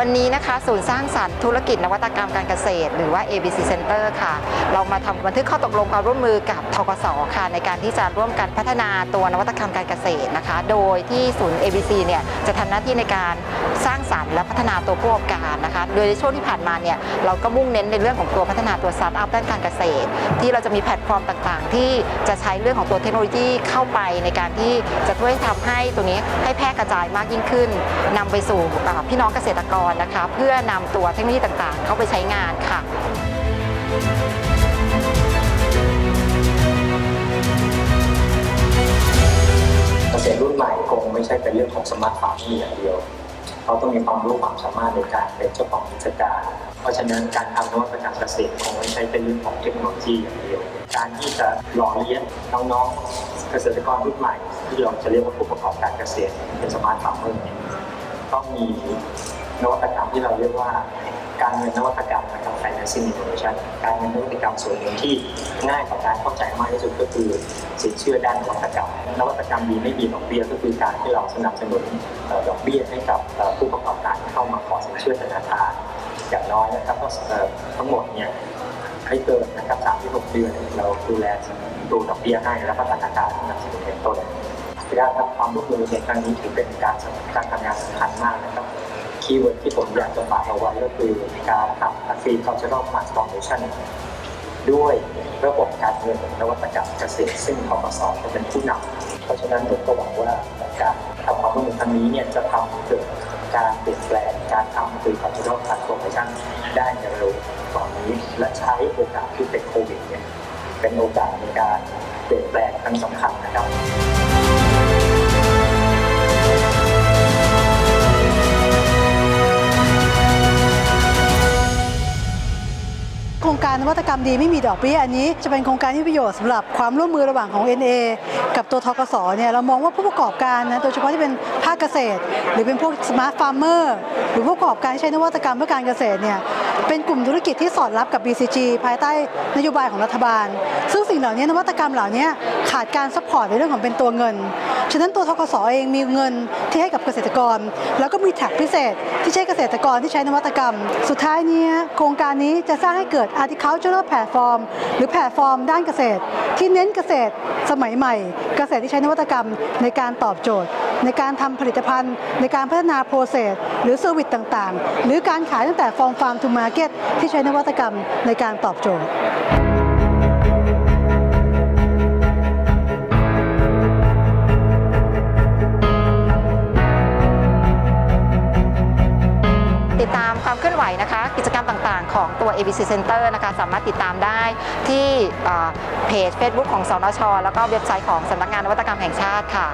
วันนี้นะคะศูนย์สร้างสรรค์ธุรกิจนวัตกรรมการเกษตร หรือว่า ABC Center ค่ะ เรามาทำบันทึกข้อตกลงความร่วมมือกับทกสค่ะ ในการที่จะร่วมกันพัฒนาตัวนวัตกรรมการเกษตรนะคะ โดยที่ศูนย์ ABC เนี่ยจะทำหน้าที่ในการสร้างสรรค์และพัฒนาตัวผู้ประกอบการนะคะ โดยในช่วงที่ผ่านมาเนี่ยเราก็มุ่งเน้นในเรื่องของตัวพัฒนาตัวสตาร์ทอัพด้านการเกษตร ที่เราจะมีแพลตฟอร์มต่างๆ ที่จะใช้เรื่องของตัวเทคโนโลยีเข้าไปในการที่จะช่วยทำให้ตัวนี้ให้แพร่กระจายมากยิ่งขึ้นนำไปสู่พี่น้องเกษตรกรนะคะ เพื่อนำตัวเทคโนโลยีต่างๆ เข้าไปใช้งานค่ะเกษตรรุ่นใหม่คงไม่ใช่เป็นเรื่องของสมาร์ทฟาร์มอย่างเดียวเขาต้องมีความรู้ความสามารถในการเป็นเจ้าของกิจการ เพราะฉะนั้นการทำนวัตกรรมเกษตรคงไม่ใช่เป็นเรื่องของเทคโนโลยีอย่างเดียว การที่จะหล่อเลี้ยงน้องๆเกษตรกรรุ่นใหม่ที่เราจะเรียกว่าผู้ประกอบการเกษตรเป็นสมาร์ทฟาร์มเมอร์ต้องมี นวัตกรรมที่เราเรียกว่าการเงินนวัตกรรมนะครับ financing innovation การเงินนวัตกรรมส่วนหนึ่งที่ง่ายต่อการเข้าใจมากที่สุดก็คือสินเชื่อด้านนวัตกรรม นวัตกรรมดีไม่มีดอกเบี้ยก็คือการที่เราสนับสนุนดอกเบี้ยให้กับผู้ประกอบการเข้ามาขอสินเชื่อธนาคารอย่างน้อยนะครับก็เอ่อทั้งหมดเนี่ยให้เกินนะครับ36เดือนเราดูแลดูดอกเบี้ยให้แล้วก็ธนาคารสนับสนุนเป็นต้นการทำความร่วมมือในครั้งนี้ถือเป็นการสำการทำงานสำคัญมากนะครับ คีย์เวิร์ดที่ผมอยากจะฝากเอาไว้ก็คือการทำ agricultural transformation ด้วยระบบการเงินนวัตกรรมเกษตรซึ่งทกสจะเป็นผู้นำเพราะฉะนั้นผมก็หวังว่าการทำความร่วมมือครั้งนี้เนี่ยจะทำเกิดการเปลี่ยนแปลงการทำ agricultural transformation ได้ในเร็วกว่านี้ และใช้โอกาสที่เป็นโควิดเนี่ยเป็นโอกาสในการเปลี่ยนแปลงครั้งสำคัญนะครับ ครงการนวัตกรรมดีไม่มีดอกเบี้ยอันนี้จะเป็นโครงการที่ประโยชน์สำหรับความร่วมมือระหว่างของ NA กับตัวทกสเนี่ยเรามองว่าผู้ประกอบการนะโดยเฉพาะที่เป็นภาคเกษตร หรือเป็นพวกสมาร์ทฟาร์มเมอร์หรือผู้ประกอบการที่ใช้นวัตกรรมเพื่อการเกษตรเนี่ย เป็นกลุ่มธุรกิจที่สอดรับกับ BCG ภายใต้นโยบายของรัฐบาล ซึ่งสิ่งเหล่านี้นวัตกรรมเหล่านี้ขาดการซัพพอร์ตในเรื่องของเป็นตัวเงิน ฉะนั้นตัวทกสเองมีเงินที่ให้กับเกษตรกร แล้วก็มีแท็กพิเศษ ที่ใช้เกษตรกรที่ใช้นวัตกรรม สุดท้ายเนี้โครงการนี้จะสร้างให้เกิด agricultural platform หรือแพลตฟอร์มด้านเกษตร ที่เน้นเกษตรสมัยใหม่ เกษตรที่ใช้นวัตกรรมในการตอบโจทย์ ในการทำผลิตภัณฑ์ ในการพัฒนาโปรเซสหรือเซอร์วิสต่างๆ หรือการขายตั้งแต่ from farm to market ที่ใช้นวัตกรรมในการตอบโจทย์ติดตามความเคลื่อนไหวนะคะ กิจกรรมต่างๆ ของตัว ABC Center นะคะ สามารถติดตามได้ที่เพจ Facebook ของสนช แล้วก็เว็บไซต์ของสำนักงานนวัตกรรมแห่งชาติค่ะ